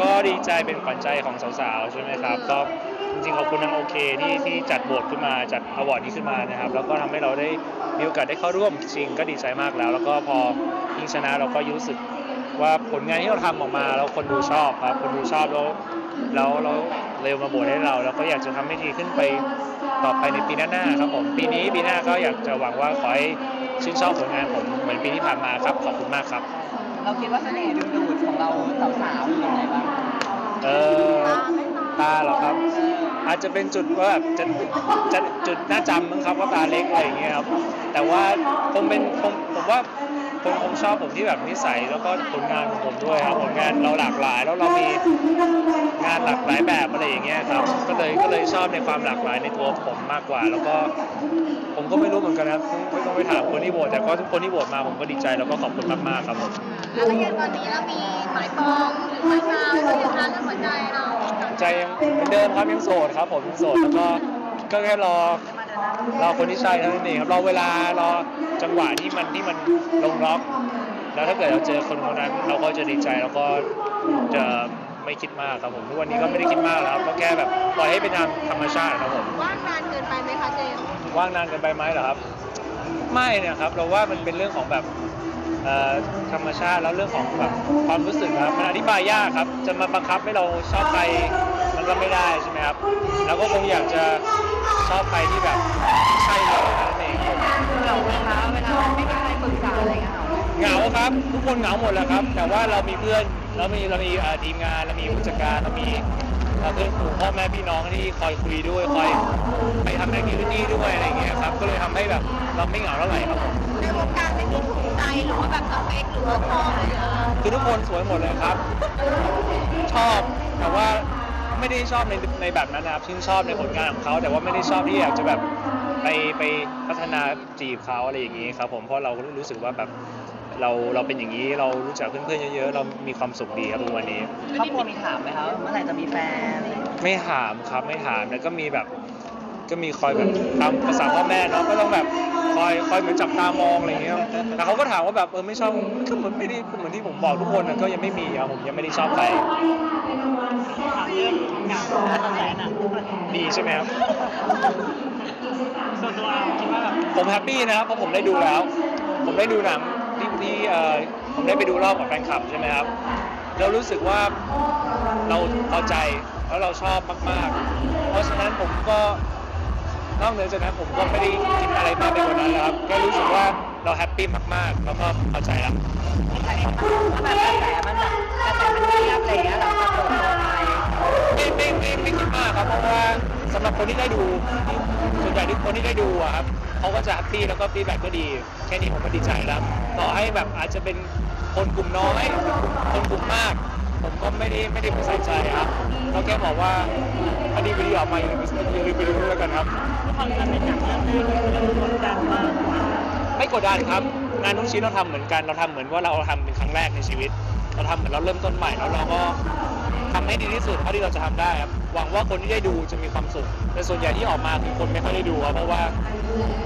ก็ดีใจเป็นขวัญใจของสาวๆใช่ไหมครับก็จริงๆขอบคุณทางโอเคที่ที่จัดโหวตขึ้นมาจัดอวอร์ดนี้ขึ้นมานะครับแล้วก็ทำให้เราได้มีโอกาสได้เข้าร่วมจริงก็ดีใจมากแล้ว แล้วก็พอยิ่งชนะเราก็รู้สึกว่าผลงานที่เราทำออกมาแล้วคนดูชอบครับคนดูชอบแล้วแล้วเราเร็วมาโหวตให้เรา แล้วก็อยากจะทำให้ดีขึ้นไปต่อไปในปีหน้าๆครับผมปีนี้ปีหน้าก็อยากจะหวังว่าขอให้ชื่นชอบผลงานผมเหมือนปีที่ผ่านมาครับขอบคุณมากครับ เราคิดว่าเสน่ห์ดึงดูดของเราสาวๆอยู่ตรงไหนบ้างเออตาเหรอครับ อาจจะเป็นจุดว่าแบบจะจะจุดน่าจำมั้งครับว่าตาเล็กอะไรอย่างเงี้ยครับแต่ว่าคงเป็นคงผมว่า คนคงชอบผมที่แบบนิสัยแล้วก็ผลงานของผมด้วยครับผลงานเราหลากหลาย แล้วเรามีงานหลากหลายแบบอะไรอย่างเงี้ยครับก็เลยก็เลยชอบในความหลากหลายในตัวผมมากกว่า แล้วก็ผมก็ไม่รู้เหมือนกันนะครับไม่ต้องไปถามคนที่โหวตแต่ก็ทุกคนที่โหวตมาผมก็ดีใจแล้วก็ขอบคุณมากๆครับผมแล้วอย่างตอนนี้เรามีหมายปองหรือหมายกาวหรือยังคะเรื่องหัวใจเราใจยังเหมือนเดิมครับยังโสดครับผมยังโสดแล้วก็ก็แค่รอ รอคนที่ใช่เท่านั้นเองครับรอเวลารอจังหวะที่มันที่มันลงล็อก แล้วถ้าเกิดเราเจอคนคนนั้น เราก็จะดีใจแล้วก็จะไม่คิดมากครับผมทุกวันนี้ก็ไม่ได้คิดมากแล้วครับก็แค่แบบปล่อยให้เป็นตามธรรมชาติครับผมว่างนานเกินไปไหมคะเจมส์ว่างนานเกันไปไหมเหรอครับ ไม่เนี่ยครับเราว่ามันเป็นเรื่องของแบบเอ่อธรรมชาติแล้วเรื่องของแบบความรู้สึกครับมันอธิบายยากครับ จะมาบังคับให้เราชอบใครมัน ก็ไม่ได้ใช่ไหมครับแล้วก็คงอยากจะชอบใครที่แบบใช่เลยนั่นเองครับเหงาไหมคะเวลาไม่มีใครปรึกษาอะไรเงี้ยเหงาไหมเหงาครับทุกคนเหงาหมดแหล้วครับ แต่ว่าเรามีเพื่อนเรามีเรามีเอ่อทีมงานเรามีผู้จัดการเรามีเอ่อเพื่อนฝูงพ่อแม่พี่น้องที่คอยคุยด้วยคอยไปทำแอคทิวิตี้ด้วยอะไรอย่างเงี้ยครับก็เลยทำให้แบบเราไม่เหงาเท่าไหร่ครับผมในวงการไม่มีถูกใจหรือว่าแบบสเปคหรือว่าพออะไรอย่างเงี้ยคือทุกคนสวยหมดเลยครับ ชอบแต่ว่า ไม่ได้ชอบในในแบบนั้นนะครับชื่นชอบในผลงานของเขา แต่ว่าไม่ได้ชอบที่อยากจะแบบไปไปพัฒนาจีบเขาอะไรอย่างนี้ครับผมเพราะเราก็รู้สึกว่าแบบเราเราเป็นอย่างนี้เรารู้จักเพื่อนๆเยอะๆเรามีความสุขดีครับทุกวันนี้ครอบครัวมีถามไหมคะเมื่อไหร่จะมีแฟนอะไรอย่างเงี้ยไม่ถามครับไม่ถามแล้วก็มีแบบก็มีคอยแบบตามภาษาพ่อแม่เนาะก็ต้องแบบ คอยคอยเหมือนจับตามองอะไรอย่างเงี้ยแต่เขาก็ถามว่าแบบเออไม่ชอบก็เหมือนไม่ได้เหมือนที่ผมบอกทุกคนนะก็ยังไม่มีครับผมยังไม่ได้ชอบใครถามเรื่องเหงาตอนแรกน่ะดีใช่ไหมครับส่วนตัวเราคิดว่าแบบผมแฮปปี้นะครับเพราะผมได้ดูแล้ว ผมได้ดูหนังที่ที่เอ่อผมได้ไปดูรอบกับแฟนคลับใช่ไหมครับเรารู้สึกว่าเราพอใจแล้วเราชอบมาก ๆ เพราะฉะนั้นผมก็ นอกเหนือจากนั้นผมก็ไม่ได้คิดอะไรมากไปกว่านั้นแล้วครับแค่รู้สึกว่าเราแฮปปี้มากๆ แล้วก็พอใจแล้วถ้าแบบกระแสมันแบบกระแสมันเงียบอะไรเงี้ยเราจะเปิดตัวไปไม่ไม่ไม่ไม่คิดมากครับเพราะว่าสำหรับคนที่ได้ดูส่วนใหญ่ที่คนที่ได้ดูอะครับเขาก็จะแฮปปี้แล้วก็ฟีดแบ็กก็ดี แค่นี้ผมก็ดีใจแล้วต่อให้แบบอาจจะเป็นคนกลุ่มน้อยคนกลุ่มมาก ผมก็ไม่ได้ไม่ได้ใส่ใจครับเราแค่บอกว่าคดีวิดีโอออกมาอย่าลืมอย่าลืมไปดูด้วยแล้วกันครับทุกคนจะเป็นหนังเรื่องแรกเรากดดันมากไม่กดดันครับ งานทุกชิ้นเราทำเหมือนกัน เราทำเหมือนว่าเราทำเป็นครั้งแรกในชีวิต เราทำเหมือนเราเริ่มต้นใหม่แล้วเราก็ทำให้ดีที่สุดเท่าที่เราจะทำได้ครับหวังว่าคนที่ได้ดูจะมีความสุข แต่ส่วนใหญ่ที่ออกมาคือคนไม่ค่อยได้ดูครับเพราะว่า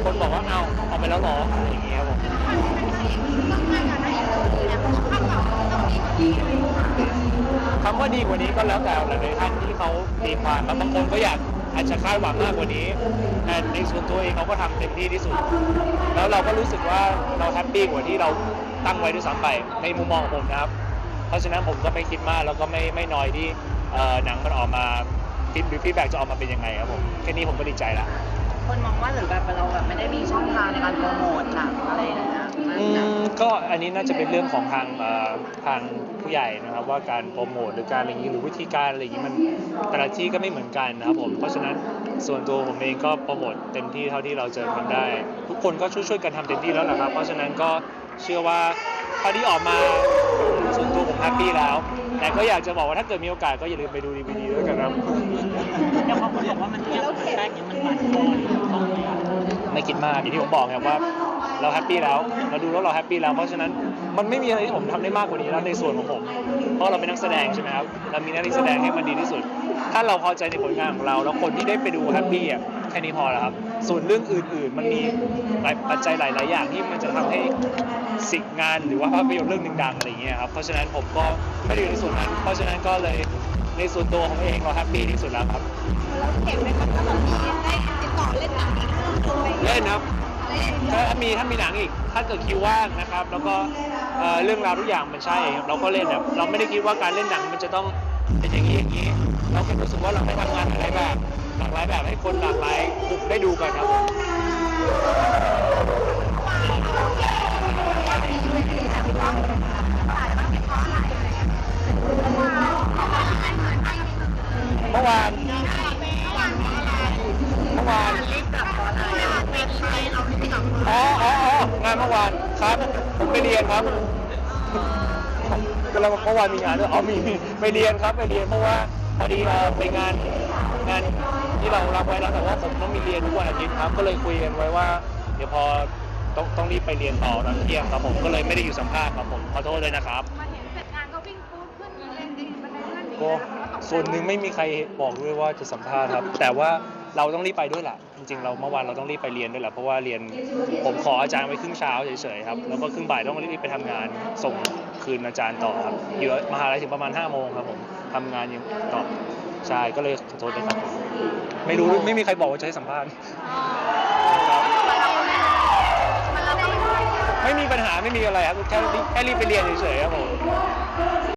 คนบอกว่าเอาออกไปแล้วหรออะไรอย่างเงี้ยครับผม คำว่าดีกว่านี้ก็แล้วแต่หลายๆท่านที่เขาตีความแล้วบางคนก็อยากอาจจะคาดหวังมากกว่านี้แต่ในส่วนตัวเองเขาก็ทำเต็มที่ที่สุด แล้วเราก็รู้สึกว่าเราแฮปปี้กว่าที่เราตั้งไว้ด้วยซ้ำไปในมุมมองของผมนะครับ เพราะฉะนั้นผมก็ไม่คิดมากแล้วก็ไม่ไม่น้อยที่หนังมันออกมาฟีดหรือฟีดแบ็กจะออกมาเป็นยังไงครับผมแค่นี้ผมก็ดีใจละคนมองว่าหรือแบบเราแบบไม่ได้มีช่องทางในการโปรโมทหนังอะไรอย่างเงี้ย อืมก็อันนี้น่าจะเป็นเรื่องของทางเอ่อทางผู้ใหญ่นะครับว่าการโปรโมทหรือการอะไรอย่างนี้หรือวิธีการอะไรอย่างนี้มันแต่ละที่ก็ไม่เหมือนกันนะครับผมเพราะฉะนั้นส่วนตัวผมเองก็โปรโมทเต็มที่เท่าที่เราจะทำได้ ทุกคนก็ช่วยๆกันทำเต็มที่แล้วนะครับ เพราะฉะนั้นก็เชื่อว่าเท่าที่ออกมาส่วนตัวผมแฮปปี้แล้ว แต่ก็อยากจะบอกว่าถ้าเกิดมีโอกาสก็อย่าลืมไปดูดีวีดีด้วยกันครับอย่างบางคนบอกว่ามันเงียบแรกเนี่ยมันหวานคอต้องเลยอะ ไม่คิดมากอย่างที่ผมบอกไงว่า เราแฮปปี้แล้วเราดูแล้วเราแฮปปี้แล้วเพราะฉะนั้นมันไม่มีอะไรที่ผมทำได้มากกว่านี้แล้วในส่วนของผม เพราะเราเป็นนักแสดงใช่ไหมครับเรามีหน้าที่แสดงให้มันดีที่สุด ถ้าเราพอใจในผลงานของเรา แล้วคนที่ได้ไปดูแฮปปี้อะแค่นี้พอแล้วครับ ส่วนเรื่องอื่นๆ มันมีหลายปัจจัยหลาย ๆ อย่างที่มันจะทำให้สิ่งงานหรือว่าภาพยนตร์เรื่องหนึ่งดังอะไรอย่างเงี้ยครับเพราะฉะนั้นผมก็ไม่ได้อยู่ในส่วนนั้น เพราะฉะนั้นก็เลยในส่วนตัวของเองเราแฮปปี้ที่สุดแล้วครับแล้วเข็มได้ครับถ้าแบบมีได้ ต่อเล่นหนังอีกไหมเล่นครับถ้ามีถ้ามีหนังอีก ถ้าเกิดคิวว่างนะครับ แล้วก็เอ่อเรื่องราวทุกอย่างมันใช่ครับเราก็เล่นแบบเราไม่ได้คิดว่าการเล่นหนังมันจะต้องเป็นอย่างนี้อย่างนี้ เราแค่รู้สึกว่าเราได้ทำงานหลายแบบหลากหลายแบบให้คนหลากหลายกลุ่มได้ดูกันครับผม เมื่อวาน ครับผมไปเรียนครับก็แล้วเมื่อวานมีงานด้วยอ๋อมีมีไปเรียนครับไปเรียนเพราะว่าพอดีเอ่อไปงานงานที่เรารับไว้แล้วแต่ว่าผมต้องมีเรียนทุกวันอาทิตย์ครับ ก็เลยคุยกันไว้ว่า เดี๋ยวพอต้องต้องรีบไปเรียนต่อตอนเที่ยงครับผมก็เลยไม่ได้อยู่สัมภาษณ์ครับผมขอโทษด้วยนะครับ มาเห็นเสร็จงานก็วิ่งปูขึ้นเล่นดิบันไดเลื่อนหนีก็ส่วนหนึ่งไม่มีใครบอกด้วยว่าจะสัมภาษณ์ครับ แต่ว่า เราต้องรีบไปด้วยแหละจริงๆ เราเมื่อวานเราต้องรีบไปเรียนด้วยแหละเพราะว่าเรียนผมขออาจารย์ไว้ครึ่งเช้าเฉยๆครับแล้วก็ครึ่งบ่ายต้องรีบไปทำงานส่งคืนอาจารย์ต่อครับอยู่มหาลัยถึงประมาณ5้าโมงครับผมทำงานยังต่อใช่ก็เลยขอโทษด้วยครับผมไม่รู้ไม่มีใครบอกว่าจะให้สัมภาษณ์ครับมันเราไม่ได้ไม่มีปัญหาไม่มีอะไรครับแค่รีบแค่รีบไปเรียนเฉยๆครับผมเ